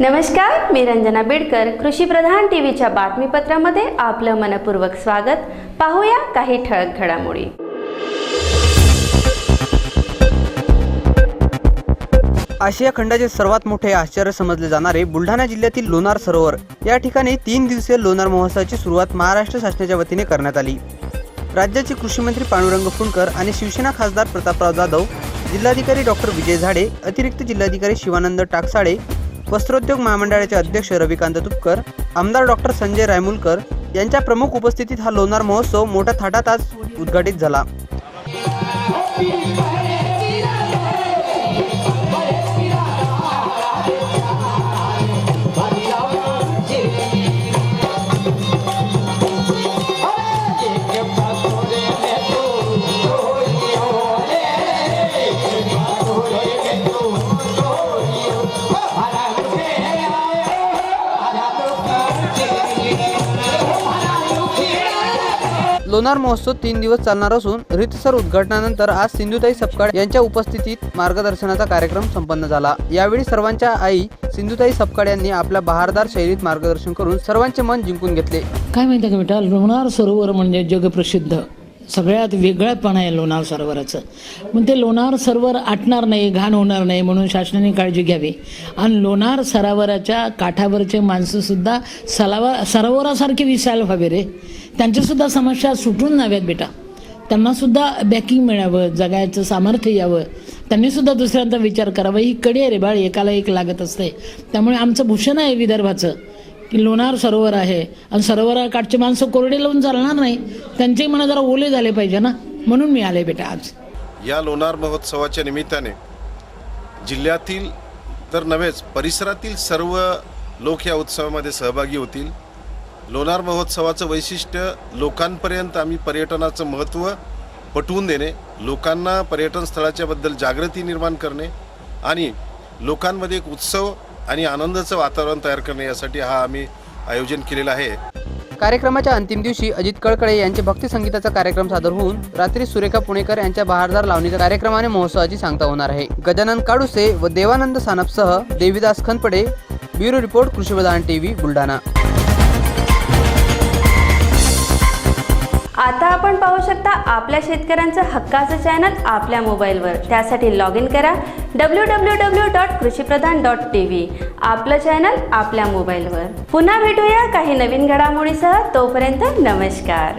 नमस्कार मी रंजना बिडकर कृषी प्रधान टीव्हीच्या बातमीपत्रामध्ये आपलं मनपूर्वक स्वागत. पाहूया काही ठळक घडामोडी. आशिया खंडाचे सर्वात मोठे आश्चर्य समजले जाणारे बुलढाणा जिल्ह्यातील लोणार सरोवर. या ठिकाणी तीन दिवसीय लोणार महोत्सवाची सुरुवात महाराष्ट्र शासनाच्या वतीने करण्यात आली. राज्याचे कृषीमंत्री पांडुरंग फुंडकर आणि शिवसेना खासदार प्रतापराव जाधव जिल्हाधिकारी डॉक्टर विजय झाडे अतिरिक्त जिल्हाधिकारी शिवानंद टाकसाळे वस्त्रोद्योग महामंडळाचे अध्यक्ष रविकांत तुपकर आमदार डॉक्टर संजय रायमुलकर यांच्या प्रमुख उपस्थितीत हा लोणार महोत्सव मोठ्या थाटात आज उद्घाटित झाला. लोणार महोत्सव तीन दिवस चालणार असून रीतसर उद्घाटनानंतर आज सिंधुताई सपकाळ यांच्या उपस्थितीत मार्गदर्शनाचा कार्यक्रम संपन्न झाला. यावेळी सर्वांच्या आई सिंधुताई सपकाळ यांनी आपल्या बहारदार शैलीत मार्गदर्शन करून सर्वांचे मन जिंकून घेतले. काय माहिती का बेटा? लोणार सरोवर म्हणजे जगप्रसिद्ध. सगळ्यात वेगळंपण आहे लोणार सरोवराचं. पण ते लोणार सरोवर आटणार नाही घाण होणार नाही म्हणून शासनाने काळजी घ्यावी. आणि लोणार सरोवराच्या काठावरचे माणसंसुद्धा सलावा सरोवरासारखे विसायला हवे रे. त्यांच्यासुद्धा समस्या सुटून नव्यात बेटा. त्यांनासुद्धा बॅकिंग मिळावं जगायचं सामर्थ्य यावं. त्यांनीसुद्धा दुसऱ्यांचा विचार करावा. ही कडी आहे रे बाळ एकाला एक लागत असते. त्यामुळे आमचं भूषण आहे विदर्भाचं. की लोणार सरोवर आहे. आणि सरोवराकाठची माणसं कोरडे लावून चालणार नाही. त्यांचे मना जरा ओले झाले पाहिजे ना. म्हणून मी आले बेटा आज. या लोणार महोत्सवाच्या निमित्ताने जिल्ह्यातील तर नव्हेच परिसरातील सर्व लोक या उत्सवामध्ये सहभागी होतील. लोणार महोत्सवाचं वैशिष्ट्य लोकांपर्यंत आम्ही पर्यटनाचं महत्त्व पटवून देणे लोकांना पर्यटन स्थळाच्याबद्दल जागृती निर्माण करणे आणि लोकांमध्ये एक उत्सव आणि आनंदाचं वातावरण तयार करणे यासाठी हा आम्ही आयोजन केलेलं आहे. कार्यक्रमाच्या अंतिम दिवशी अजित कळकळे यांचे भक्ती संगीताचा कार्यक्रम सादर होऊन रात्री सुरेखा पुणेकर यांच्या बहारदार लावणीच्या कार्यक्रमाने महोत्सवाची सांगता होणार आहे. गजानन काडुसे व Devanand सानपसह Devidas Khanpade bureau report Krushipradhan TV Buldhana. आता आपण पाहू शकता आपल्या शेतकऱ्यांचं हक्काचं चॅनल आपल्या मोबाईलवर. त्यासाठी लॉग इन करा W W W dot Krushipradhan dot TV आपलं चॅनल आपल्या मोबाईलवर. पुन्हा भेटूया काही नवीन घडामोडीसह. तोपर्यंत नमस्कार.